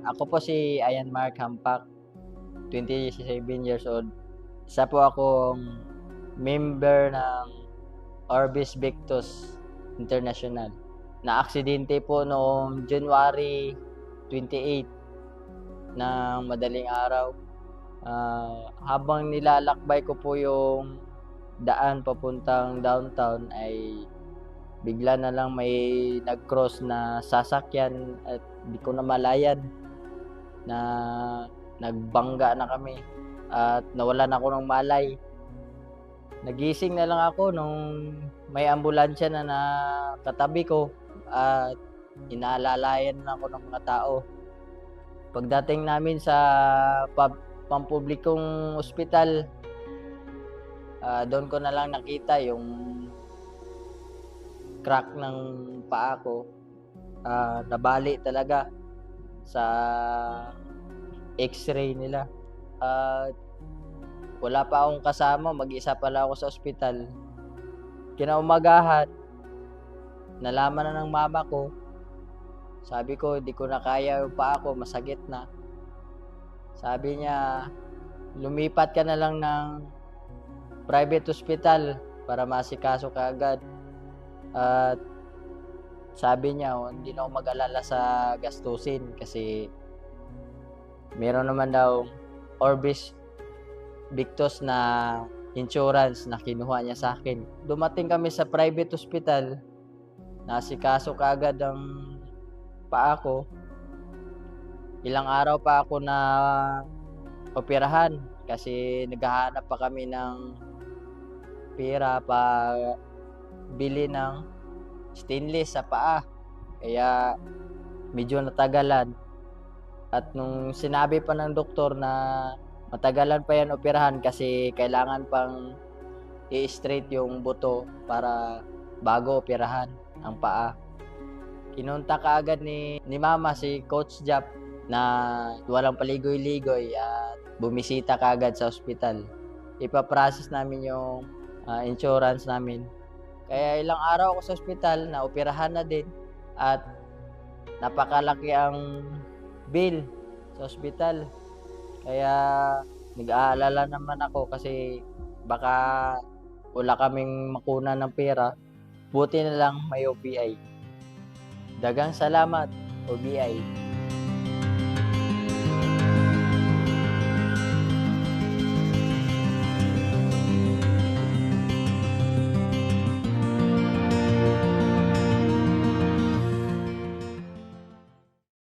Ako po si Ayan Mark Hampak, 27 years old. Isa po akong member ng Orbis Victus International. Na-aksidente po noong January 28 ng madaling araw. Ah, habang nilalakbay ko po yung daan papuntang downtown ay bigla na lang may nag-cross na sasakyan at di ko na malayan na nagbangga na kami at nawalan ako ng malay. Nagising na lang ako nung may ambulansya na nakatabi ko at inaalalayan na ako ng mga tao. Pagdating namin sa pub, pampublikong ospital, ah, doon ko na lang nakita yung crack ng paa ko. Ah, nabali talaga sa x-ray nila. At wala pa akong kasama, mag-isa pala ako sa ospital. Kinaumagahan, nalaman na ng mama ko. Sabi ko, di ko na kaya yung paa ko, masakit na. Sabi niya, lumipat ka na lang ng private hospital para masikaso ka agad. At sabi niya, oh, hindi na ako mag-alala sa gastusin kasi meron naman daw Orbis Victus na insurance na kinuha niya sa akin. Dumating kami sa private hospital, nasikaso ka agad ang paa ko. Ilang araw pa ako na operahan kasi naghahanap pa kami ng pera pa bili ng stainless sa paa. Kaya medyo natagalan. At nung sinabi pa ng doktor na matagalan pa yan operahan kasi kailangan pang i-straight yung buto para bago operahan ang paa. Kinunta ka agad ni, ni mama si Coach Jap na walang paligoy-ligoy at bumisita ka agad sa ospital. Ipaprocess namin yung ah, insurance namin. Kaya ilang araw ako sa ospital, na operahan na din at napakalaki ang bill sa ospital. Kaya nag-aalala naman ako kasi baka wala kaming makuna ng pera. Buti na lang may OBI. Dagang salamat, OBI.